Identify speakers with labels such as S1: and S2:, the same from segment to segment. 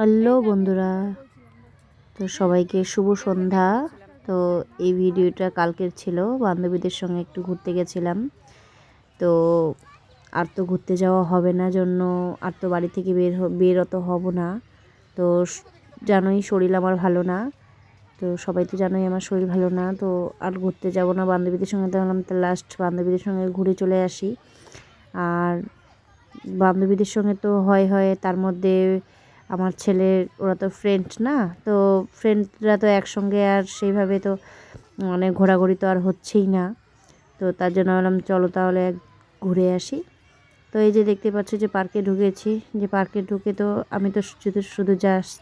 S1: Hello বন্ধুরা, তো সবাইকে শুভ সন্ধ্যা। তো এই ভিডিওটা কালকের ছিল, বান্ধবীদের সঙ্গে একটু ঘুরতে গেছিলাম। তো আর তো ঘুরতে যাওয়া হবে না জন্য আর তো বাড়ি থেকে বের বেরোতে হব না। তো জানোই শরীর আমার ভালো না। তো সবাই তো জানোই আমার শরীর ভালো না, তো আর ঘুরতে যাব না। বান্ধবীদের সঙ্গে দেখলাম তো লাস্ট বান্ধবীদের সঙ্গে ঘুরে চলে আসি। আর বান্ধবীদের সঙ্গে তো হয় হয় তার মধ্যে আমার ছেলের, ওরা তো ফ্রেন্ড না, তো ফ্রেন্ডরা তো একসঙ্গে আর সেইভাবে তো মানে ঘোরাঘুরি তো আর হচ্ছেই না। তো তার জন্য বললাম, চলো তাহলে ঘুরে আসি। তো এই যে দেখতে পাচ্ছ যে পার্কে ঢুকেছি, যে পার্কে ঢুকে তো আমি তো শুধু শুধু জাস্ট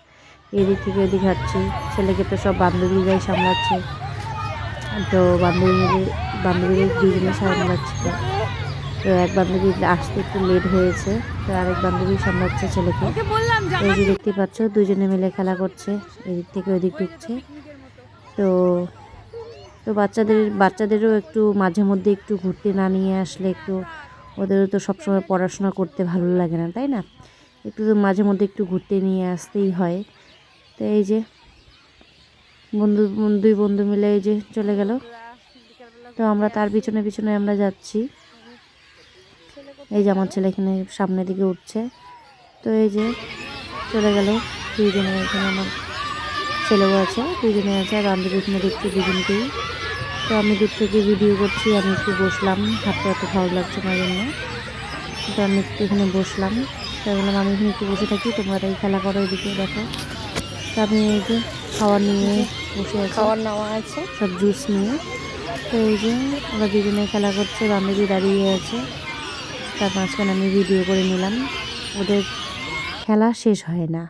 S1: এদিক থেকে এদিক হাঁটছি, ছেলেকে তো সব বান্ধবীরাই সামলাচ্ছে। তো বান্ধবী বান্ধবীদের দুজনে সামলাচ্ছে। তো এক বান্ধবী আসতে একটু লেট হয়েছে তো আরেক বান্ধবী সামলাচ্ছে ছেলেকে। এই যে দেখতে পাচ্ছ দুজনে মিলে খেলা করছে এদিক থেকে ওদিক ঢুকছে। তো তো বাচ্চাদের বাচ্চাদেরও একটু মাঝে মধ্যে একটু ঘুরতে না নিয়ে আসলে একটু ওদেরও তো সবসময় পড়াশোনা করতে ভালো লাগে না তাই না? একটু তো মাঝে মধ্যে একটু ঘুরতে নিয়ে আসতেই হয়। তো এই যে বন্ধু দুই বন্ধু মিলে এই যে চলে গেল। তো আমরা তার পিছনে পিছনে আমরা যাচ্ছি। এই যে আমার ছেলে এখানে সামনের দিকে উঠছে। তো এই যে চলে গেল দুইজনে এখানে আমার ছেলেও আছে দুইজনে আছে আর বান্ধবী এখানে দেখছি দুজনকেই। তো আমি দূর থেকে ভিডিও করছি আমি একটু বসলাম হাঁটতে এত ভালো লাগছে আমার জন্য তো আমি একটু এখানে বসলাম তাই বললাম আমি এখানে একটু বসে থাকি তোমরা এই খেলা করো এদিকে দেখো। তো আমি এই যে খাওয়ার নিয়ে বসে আছি।
S2: খাওয়ার নেওয়া আছে।
S1: সব জুস নিয়ে। তো এই যে ওরা দুজনে খেলা করছে বান্ধবী দাঁড়িয়ে আছে। তার মাঝখানে আমি ভিডিও করে নিলাম। ওদের খেলা শেষ হয় না।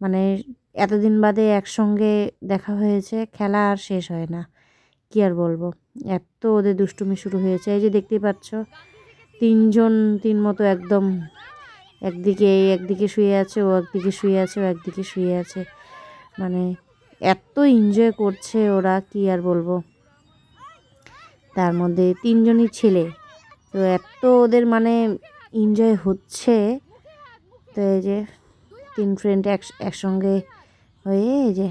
S1: মানে এতদিন বাদে একসঙ্গে দেখা হয়েছে, খেলা আর শেষ হয় না। কী আর বলব? এত ওদের দুষ্টুমি শুরু হয়েছে। এই যে দেখতেই পাচ্ছ, তিনজন, তিন মতো একদম একদিকে এই, একদিকে শুয়ে আছে, ও একদিকে শুয়ে আছে, ও একদিকে শুয়ে আছে। মানে এত এনজয় করছে ওরা, কি আর বলব? তার মধ্যে তিনজনই ছেলে। তো এত ওদের মানে এনজয় হচ্ছে। তো এই যে তিন ফ্রেন্ড এক, একসঙ্গে হয়ে এই যে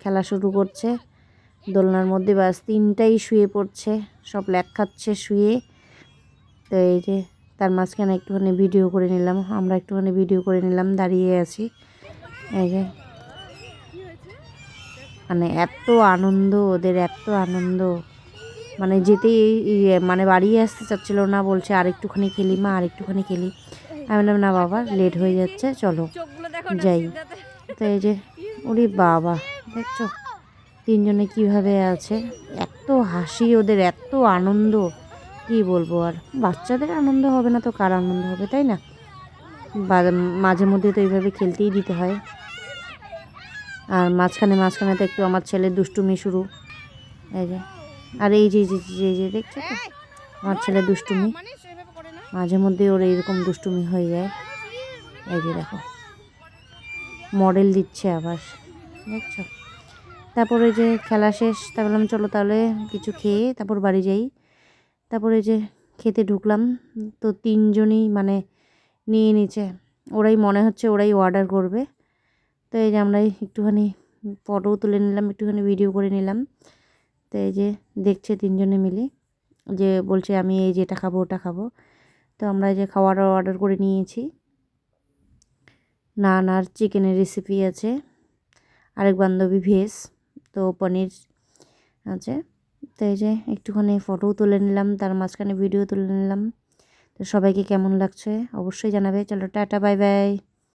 S1: খেলা শুরু করছে। দোলনার মধ্যে বাস তিনটাই শুয়ে পড়ছে, সব ল্যাক খাচ্ছে শুয়ে। তো এই যে তার মাঝখানে একটুখানি ভিডিও করে নিলাম, আমরা একটুখানি ভিডিও করে নিলাম, দাঁড়িয়ে আছি। এই যে মানে এত আনন্দ, ওদের এত আনন্দ। মানে যেতেই মানে বাড়ি আসতে চাচ্ছিলো না, বলছে আর একটুখানি খেলি মা, আর একটুখানি খেলি। আমি বললাম, না বাবা লেট হয়ে যাচ্ছে, চলো, যাই। তো এই যে, ওরে বাবা, দেখছ? তিনজনে কীভাবে আছে? এত হাসি, ওদের এত আনন্দ, কি বলব আর? বাচ্চাদের আনন্দ হবে না তো, কার আনন্দ হবে, তাই না? মাঝে মধ্যে তো এইভাবে খেলতেই দিতে হয়। আর মাঝখানে মাঝখানে তো একটু আমার ছেলে দুষ্টুমি শুরু। এই যে আর এই যে এই যে যে দেখছ তো? আমার ছেলে দুষ্টুমি। মাঝে মধ্যে ওর এইরকম দুষ্টুমি হয়ে যায়। এই যে দেখো মডেল দিচ্ছে আবার দেখছ? তারপরে যে খেলা শেষ তা বললাম চলো তাহলে কিছু খেয়ে তারপর বাড়ি যাই। তারপরে যে খেতে ঢুকলাম তো তিনজনই মানে নিয়ে নিচে ওরাই মনে হচ্ছে ওরাই অর্ডার করবে। তো এই যে আমরা একটুখানি ফটোও তুলে নিলাম একটুখানি ভিডিও করে নিলাম। তো এই যে দেখছে তিনজনে মিলে যে বলছে, আমি এই যে এটা খাব, ওটা খাব। তো আমরা যে খাওয়ার অর্ডার করে নিয়েছি। নান আর চিকেনের রেসিপি আছে। আরেক বান্ধবী ভেজ, তো পনির আছে। তো এই যে একটুখানি ফটোও তুলে নিলাম, তার মাঝখানে ভিডিও তুলে নিলাম। তো সবাইকে কেমন লাগছে অবশ্যই জানাবে। চলো টাটা, বাই বাই।